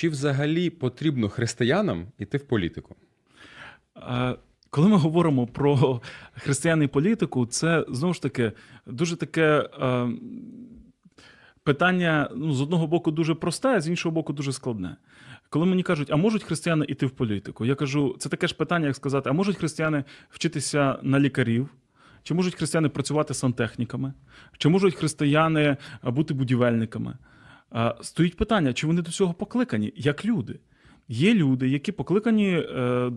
чи взагалі потрібно християнам іти в політику? Е, Коли ми говоримо про християн і політику, це знову ж таки дуже таке е, питання ну, з одного боку дуже просте, а з іншого боку дуже складне. Коли мені кажуть, а можуть християни йти в політику? Я кажу, це таке ж питання, як сказати, а можуть християни вчитися на лікарів? Чи можуть християни працювати сантехніками? Чи можуть християни бути будівельниками? Стоїть питання, чи вони до цього покликані як люди? Є люди, які покликані е,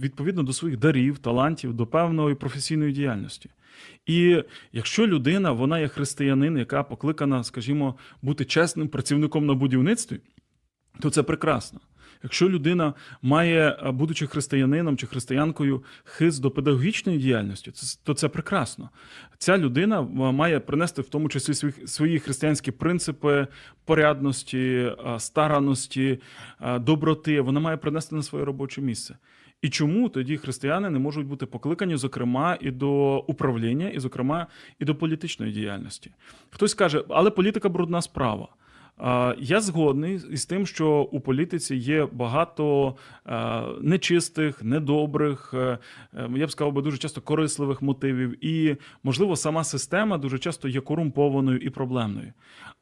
відповідно до своїх дарів, талантів, до певної професійної діяльності. І якщо людина, вона є християнин, яка покликана, скажімо, бути чесним працівником на будівництві, то це прекрасно. Якщо людина має, е, будучи християнином чи християнкою, хист до педагогічної діяльності, то це прекрасно. Ця людина е, має принести в тому числі свої, свої християнські принципи порядності, е, старанності, е, доброти. Вона має принести на своє робоче місце. І чому тоді християни не можуть бути покликані, зокрема, і до управління, і, зокрема, і до політичної діяльності? Хтось каже, але політика брудна справа. Я згодний із тим, що у політиці є багато нечистих, недобрих, е, е, я б сказав би дуже часто корисливих мотивів, і можливо сама система дуже часто є корумпованою і проблемною.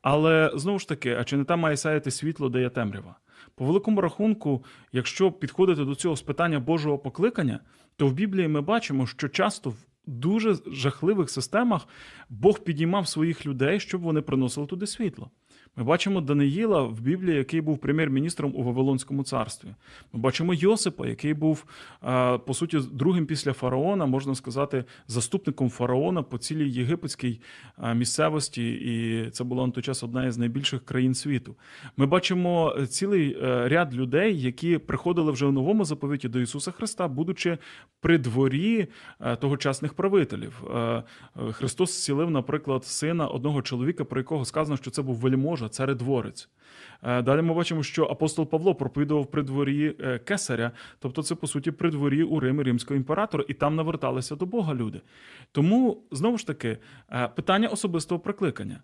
Але знову ж таки, а чи не там має сяяти світло, де є темрява? По великому рахунку, якщо підходити до цього з питання Божого покликання, то в Біблії ми бачимо, що часто в дуже жахливих системах Бог підіймав своїх людей, щоб вони приносили туди світло. Ми бачимо Даниїла в Біблії, який був прем'єр-міністром у Вавилонському царстві. Ми бачимо Йосипа, який був е, по суті другим після фараона, можна сказати, заступником фараона по цілій єгипетській е, місцевості, і це була на той час одна із найбільших країн світу. Ми бачимо цілий е, ряд людей, які приходили вже в новому заповіті до Ісуса Христа, будучи при дворі тогочасних правителів. Христос зцілив, наприклад, сина одного чоловіка, про якого сказано, що це був вельможа, царедворець. Е, Далі ми бачимо, що апостол Павло проповідував при дворі е, кесаря, тобто це по суті при дворі у Римі римського імператора, і там наверталися до Бога люди. Тому знову ж таки е, питання особистого прикликання.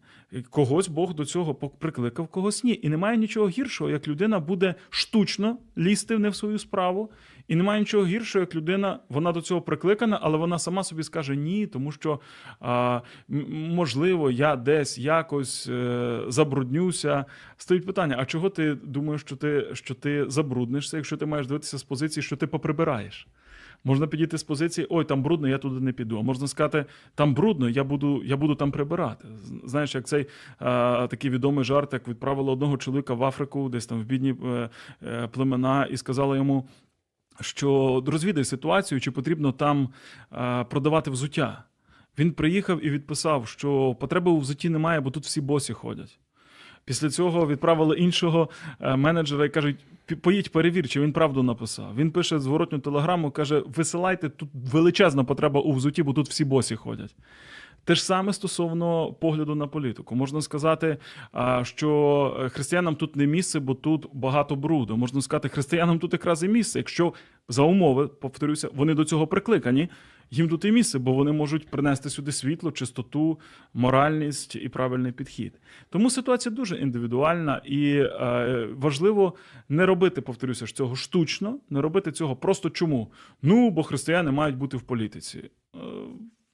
Когось Бог до цього прикликав, когось ні. І немає нічого гіршого, як людина буде штучно лізти не в свою справу. І немає нічого гіршого, як людина, вона до цього прикликана, але вона сама собі скаже ні, тому що можливо, я десь якось е, забруднюся. Стоїть питання: а чого ти думаєш, що ти, що ти забруднишся, якщо ти маєш дивитися з позиції, що ти поприбираєш? Можна підійти з позиції, ой, там брудно, я туди не піду. А можна сказати, там брудно, я буду, я буду там прибирати. Знаєш, як цей а, такий відомий жарт, як відправили одного чоловіка в Африку, десь там в бідні е, е, племена, і сказали йому, що розвідай ситуацію, чи потрібно там е, продавати взуття. Він приїхав і відписав, що потреби у взутті немає, бо тут всі босі ходять. Після цього відправили іншого е, менеджера і кажуть: поїдь, перевір, чи він правду написав. Він пише зворотню телеграму, каже: висилайте, тут величезна потреба у взуті, бо тут всі босі ходять. Те ж саме стосовно погляду на політику. Можна сказати, що е, християнам тут не місце, бо тут багато бруду. Можна сказати, християнам тут якраз і місце. Якщо за умови, повторюся, вони до цього прикликані, їм тут і місце, бо вони можуть принести сюди світло, чистоту, моральність і правильний підхід. Тому ситуація дуже індивідуальна і е, важливо не робити, повторюся, ж цього штучно, не робити цього просто чому? Ну, бо християни мають бути в політиці. Е,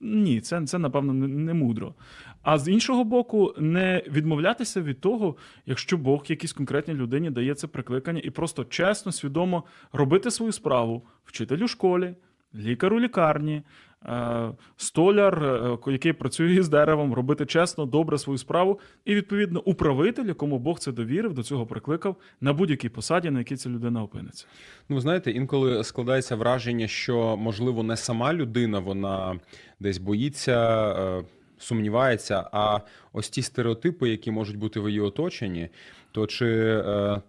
ні, це, це напевно не, мудро. А з іншого боку, не відмовлятися від того, якщо Бог якійсь конкретній людині дає це прикликання, і просто чесно, свідомо робити свою справу, вчитель у школі, лікар у лікарні, е, столяр, е, який працює з деревом, робити чесно, добре свою справу, і відповідно управитель, якому Бог це довірив, до цього прикликав на будь-якій посаді, на якій ця людина опиниться. Ну, знаєте, інколи складається враження, що можливо не сама людина, вона десь боїться, е, сумнівається, а ось ті стереотипи, які можуть бути в її оточенні, то чи е,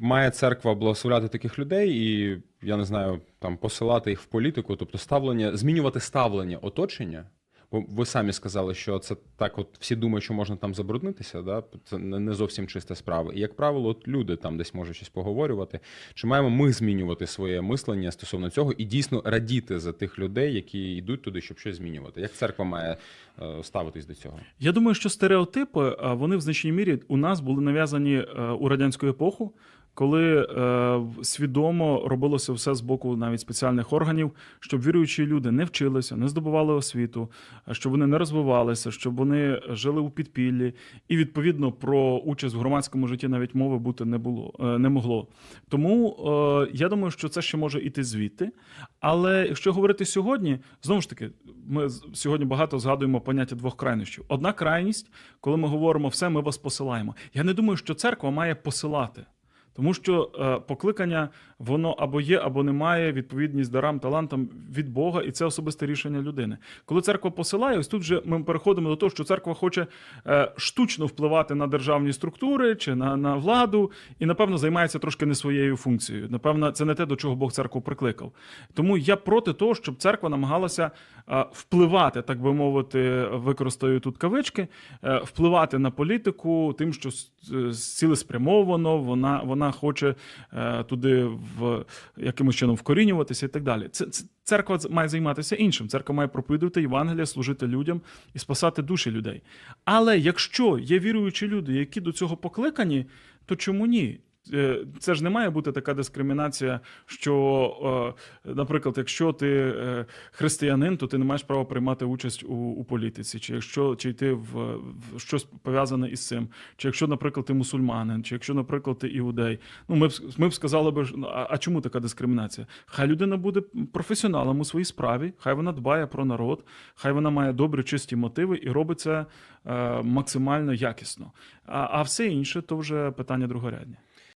має церква благословляти таких людей і, я не знаю, там посилати їх в політику, тобто ставлення, змінювати ставлення оточення? Бо ви самі сказали, що це так, от всі думають, що можна там забруднитися, да? це не зовсім чиста справа. І як правило, от люди там десь можуть щось поговорювати. Чи маємо ми змінювати своє мислення стосовно цього і дійсно радіти за тих людей, які йдуть туди, щоб щось змінювати? Як церква має е, ставитись до цього? Я думаю, що стереотипи вони в значній мірі у нас були нав'язані е, у радянську епоху, коли е, свідомо робилося все з боку навіть спеціальних органів, щоб віруючі люди не вчилися, не здобували освіту, щоб вони не розвивалися, щоб вони жили у підпіллі, і відповідно про участь в громадському житті навіть мови бути не було е, не могло. Тому е, я думаю, що це ще може іти звідти. Але якщо говорити сьогодні, знову ж таки, ми сьогодні багато згадуємо поняття двох крайнощів. Одна крайність, коли ми говоримо все, ми вас посилаємо. Я не думаю, що церква має посилати. Тому що е, покликання воно або є, або немає відповідність дарам, талантам від Бога, і це особисте рішення людини. Коли церква посилає, ось тут вже ми переходимо до того, що церква хоче е, штучно впливати на державні структури чи на, на владу, і напевно займається трошки не своєю функцією. Напевно, це не те, до чого Бог церкву прикликав. Тому я проти того, щоб церква намагалася е, впливати, так би мовити, використаю тут кавички, впливати на політику тим, що цілеспрямовано вона, вона хоче е, туди в якимось чином вкорінюватися і так далі. Це, це церква має займатися іншим. Церква має проповідувати Євангелія, служити людям і спасати душі людей. Але якщо є віруючі люди, які до цього покликані, то чому ні? Е, Це ж не має бути така дискримінація, що, е, наприклад, якщо ти е, християнин, то ти не маєш права приймати участь у, у політиці, чи якщо чи йти в, в щось пов'язане із цим, чи якщо, наприклад, ти мусульманин, чи якщо, наприклад, ти іудей. Ну, ми б ми б сказали би, а, а чому така дискримінація? Хай людина буде професіоналом у своїй справі, хай вона дбає про народ, хай вона має добрі, чисті мотиви і робить це максимально якісно. А, а все інше то вже питання другорядні.